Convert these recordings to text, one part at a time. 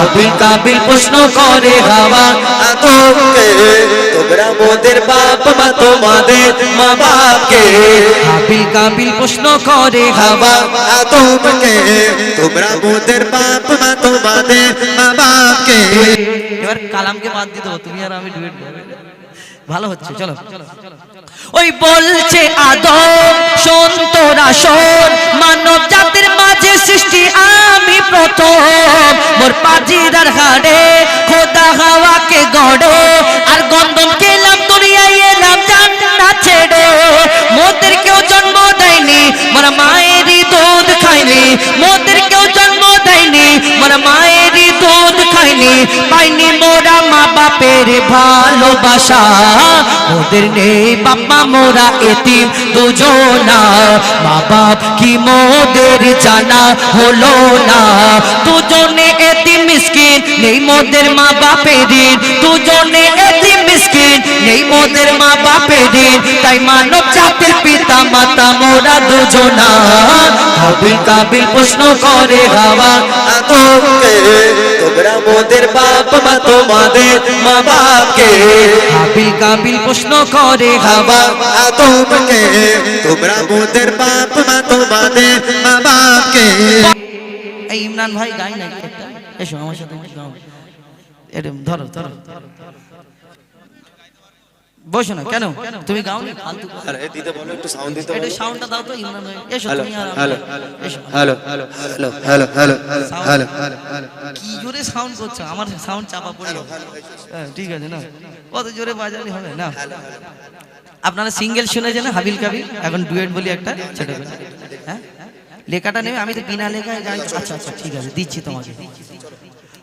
হাবিল কাবিল প্রশ্ন করে হাওয়া। আদমকে, তোমরা মোদের বাপ, মা তোমাদের মা বাপকে। হাবিল কাবিল প্রশ্ন করে হাওয়া। আদমকে, তোমরা মোদের বাপ, মা তোমাদের মা বাপকে। এবার কালামকে বাদ দিতে তুমি আর আমি ডুয়েট ভালো হচ্ছে, চলো। ওই বলছে আদম, শোন তোরা, শোন। মানব জাতির মাঝে সৃষ্টি আমি প্রথম। মোর পাজিরার হাড়ে খোদা হাওয়াকে গড়ে। আর গন্ধম খেলাম দুনিয়ায়, এলাম জান্নাত ছেড়ে। মোদের কেউ জন্ম দেয়নি, মোর মায়েরই দুধ খাইনি। মোদের কেউ জন্ম দেয়নি, মোর মায়েরই খাইনি পাইনি মোরা মা বাপের ভালোবাসা। ওদের নেই বাপ্পা মোরা এতিম দুজনা। মা বাপ কি মোদের জানা হলো না? দুজনে এতিম মিসকিন নেই মোদের মা বাপের দিন দুজনে এতিম মিসকিন নেই মোদের মা বাপের তাই মানব জাতির পিতা মাতা মোরা দুজনা কাবিল কাবিল প্রশ্ন করে হাওয়া। তোমরা মোদের বাপ মা তোমাদের মা বাপকে কাবিল কাবিল প্রশ্ন করে হাওয়া। হাওয়া তোমরা মোদের বাপ মা তোমাদের ইমরান ভাই গাই একটা এসো আমার সাথে গাও এরম ধরো ধরো। বসো না কেন? তুমি গাও নি? ফালতু আরে দিতে বলো একটু সাউন্ড দিতে একটু সাউন্ডটা দাও তো ইমরান ভাই। এসো তুমি আর আমি। Hello hello hello hello hello hello কি জোরে সাউন্ড করছ? আমার সাউন্ড চাপা পড়ে। হ্যাঁ ঠিক আছে না? কত জোরে বাজালে হবে না? আপনারা সিঙ্গেল শুনেছেন হাবিল কাবিল? এখন ডুয়েট বলি একটা ছোট লেখাটা নেবে আমি তো বিনা লেখায় আচ্ছা আচ্ছা ঠিক আছে দিচ্ছি তোমাকে।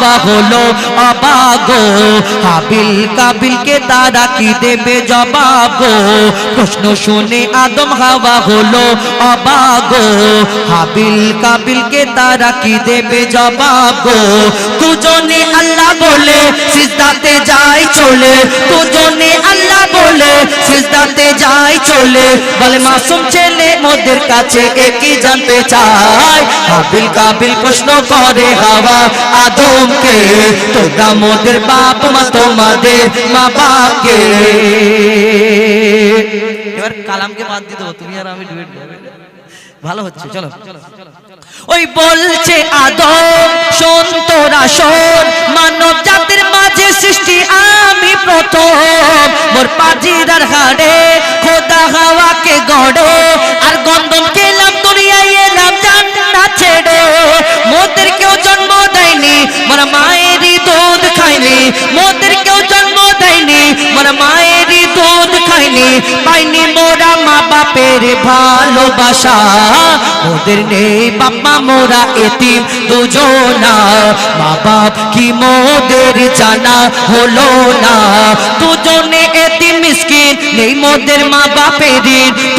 হলো অবাগো হাবিল কাবিলকে তারা কি দেবে জবাব? প্রশ্ন শুনে আদম হাওয়া হলো অবাগো হাবিল কাবিলকে তারা কি দেবে জবাব? দুজনে আল্লাহ বলে সিজদাতে যাই চলে। দুজনে আল্লাহ বলে সিজদাতে যাই চলে বলে মাসুম ছেলে মোদের কাছে একই জানতে চাই? হাবিল কাবিল প্রশ্ন করে, হাওয়া আদমকে তোরা মোদের বাপ, মা তোমাদের মা বাপকে। এবার কালামকে বাদ দিতে তুমি আর আমি ডুয়েট গাবো। ভালো হচ্ছে চলো। ওই বলছে আদম শোন তোরা শোন। মানব জাতির মাঝে সৃষ্টি আমি প্রথম। মোর পাজিরার হাড়ে খোদা বাপের ভালোবাসা। ওদের নেই বাপ্পা মোরা এতিম দুজনা। মা বাপ কি মোদের জানা হলো না। দুজনে এতিম মিসকিন, নেই মোদের মা বাপের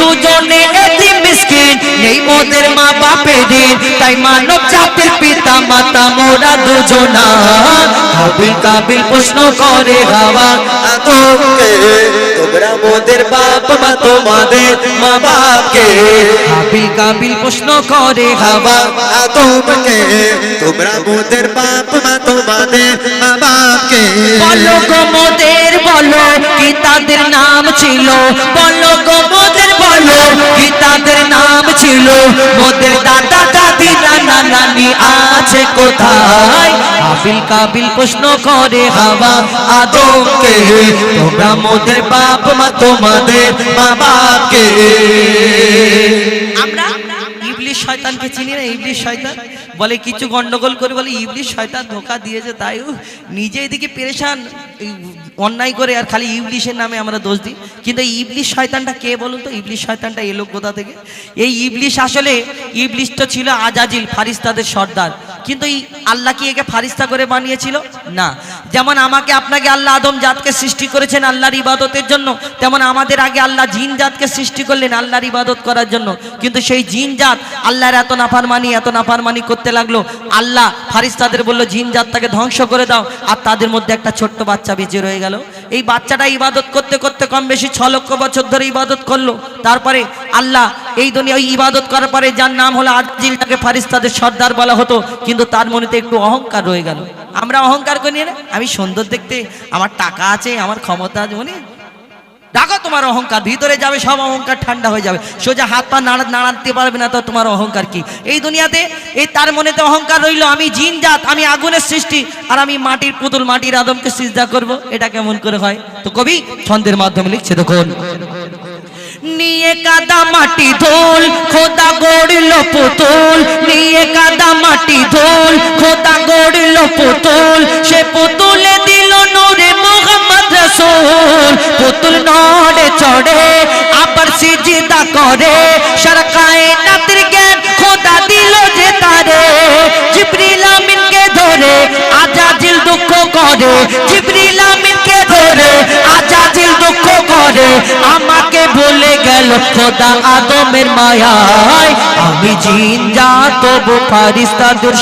দুজনে এতিম মিসকিন, নেই মোদের মা বাপের তাই মানব জাতির পিতা মাতা মোরা দুজনা। হাবিল কাবিল প্রশ্ন করে হাওয়া। আদমকে তোমরা মোদের বাপ মা তোমাদের মা বাপকে। হাবিল কাবিল প্রশ্ন করে হাওয়া। আদমকে তোমরা মোদের বাপ মা তোমাদের মা বাপকে। বলো গো মোদের বলো কি তাদের নাম ছিল? বলো গো মোদের বলো কি তাদের নাম ছিল? মোদের দাদা কোথায়? কাবিল কাবিল প্রশ্ন করে হাওয়া আদমকে, তোমরা মোদের বাপ মা, তোমাদের আমরা ইবলিশ শয়তান? ধোকা দিয়েছে, তাই নিজে এদিকে পেরেশান অন্যায় করে আর খালি ইবলিশের নামে আমরা দোষ দিই। কিন্তু ইবলিশ শয়তানটা কে বলুন তো? ইবলিশ শয়তানটা এলো কোথা থেকে? এই ইবলিশ আসলে ইবলিশ তো ছিল আজাজিল, ফারিস্তাদের সর্দার। কিন্তু এই আল্লাহ কি একে ফারিস্তা করে বানিয়েছিল? না। যেমন আমাকে আপনাকে আল্লাহ আদম জাতকে সৃষ্টি করেছেন আল্লাহর ইবাদতের জন্য, তেমন আমাদের আগে আল্লাহ জিন জাতকে সৃষ্টি করলেন আল্লাহর ইবাদত করার জন্য। কিন্তু সেই জিন জাত আল্লাহর এত নাফারমানি এত নাফারমানি করতে লাগল। আল্লাহ ফারিস্তাদের বলল, জিন জাতটাকে ধ্বংস করে দাও। আর তাদের মধ্যে একটা ছোট্ট বাচ্চা বেঁচে রয়ে গেল। এই বাচ্চাটা ইবাদত করতে করতে কম বেশি ছ লক্ষ বছর ধরে ইবাদত করল। তারপরে আল্লাহ এই দুনিয়া ওই ইবাদত করার পরে যার নাম হলো আজিল তাকে ফারিস্তাদের সর্দার বলা হতো, কিন্তু তার মনেতে একটু অহংকার রয়ে গেল। আমরা অহংকার করি না। আমি সুন্দর দেখতে, আমার টাকা আছে, আমার ক্ষমতা আছে মানে ডাকো তোমার অহংকার, ভিতরে যাবে, সব অহংকার ঠান্ডা হয়ে যাবে। সোজা হাত পা নাড়া নাড়াতে পারবে না তো তোমার অহংকার কি? এই দুনিয়াতে, এই তার মনেতে অহংকার রইল, আমি জিন জাত, আমি আগুনের সৃষ্টি, আর আমি মাটির পুতুল, মাটির আদমকে সিজদা করব। এটা কেমন করে হয়? তো কবি ছন্দের মাধ্যমে লিখছে, দেখুন। নিয়ে কাদা মাটি ধুল খোদা গড়ল পুতুল, নিয়ে পুতুল, সে পুতুলে দিল নূরে মোহাম্মদ রসুল। পুতুল নড়ে চড়ে, আবার সিজিদা করে। সরকায়ে নাতির জ্ঞান খোদা দিল যে তারে। জিবরিল আমিনকে ধরে আজাজিল দুঃখ করে। জিবরিল গেল খোদা আদমের মায়ায়। আমি জিন যা তবু ফারিস্তাদুর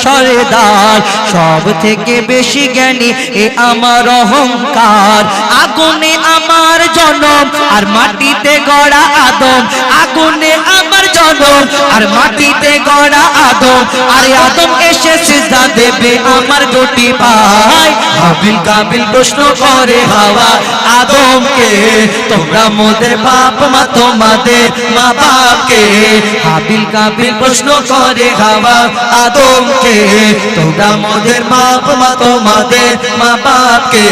সব থেকে বেশি জ্ঞানী এ আমার অহংকার। আগুনে আমার জনম, আর মাটিতে গড়া আদম। আগুনে আমার জনম আর মাটিতে গড়া আদম। আর আদম এসে সিজদা দেবে আমার দুটি পায় কাবিল কাবিল প্রশ্ন করে হাওয়া আদমকে, তোমরা মোদের বাপ, মা তোমাদের মা বাপকে। কাবিল কাবিল প্রশ্ন করে হাওয়া আদমকে, তোমরা মোদের বাপ, মা তোমাদের মা বাপকে।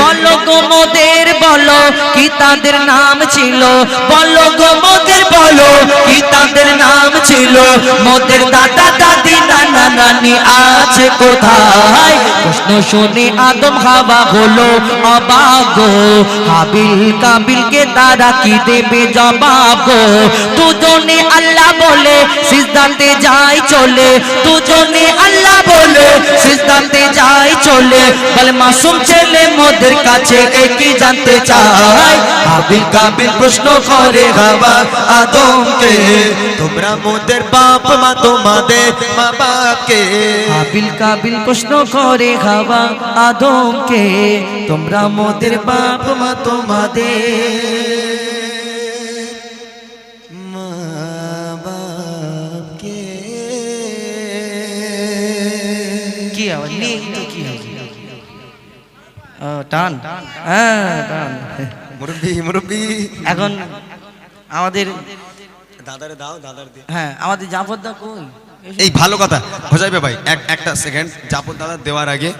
বলো গো মোদের বলো, কি তাদের নাম ছিল? বলো গো মোদের বলো কি তাদের নাম ছিল মোদের দাদা, দাদি, নানা, নানি কোথায়? শুনে আদম হলো হাবিল কাবিলকে তারা কি দেবে জবাব? দুজনে আল্লাহ বলে, সিজদাতে যাই চলে। দুজনে আল্লাহ বলে, সিজদাতে যাই চলে বলে মাসুম ছেলে মোদের কাছে একই জানতে চায়? হাবিল কাবিল প্রশ্ন করে হাওয়া আদমকে তোমরা মোদের বাপ মা তোমাদের মা বাপকে কাবিল কাবিল প্রশ্ন করে খাওয়া আদমকে তোমরা মোদের বাপ মা তোমাদের কি ও, টান। হ্যাঁ টান। মুরব্বী মুরব্বি। এখন আমাদের দাদারে দাও দাদার দি হ্যাঁ আমাদের জাফরদা কই? কোন এই ভালো কথা বোঝাইবে ভাই এক একটা সেকেন্ড জাফর দাদা দেওয়ার আগে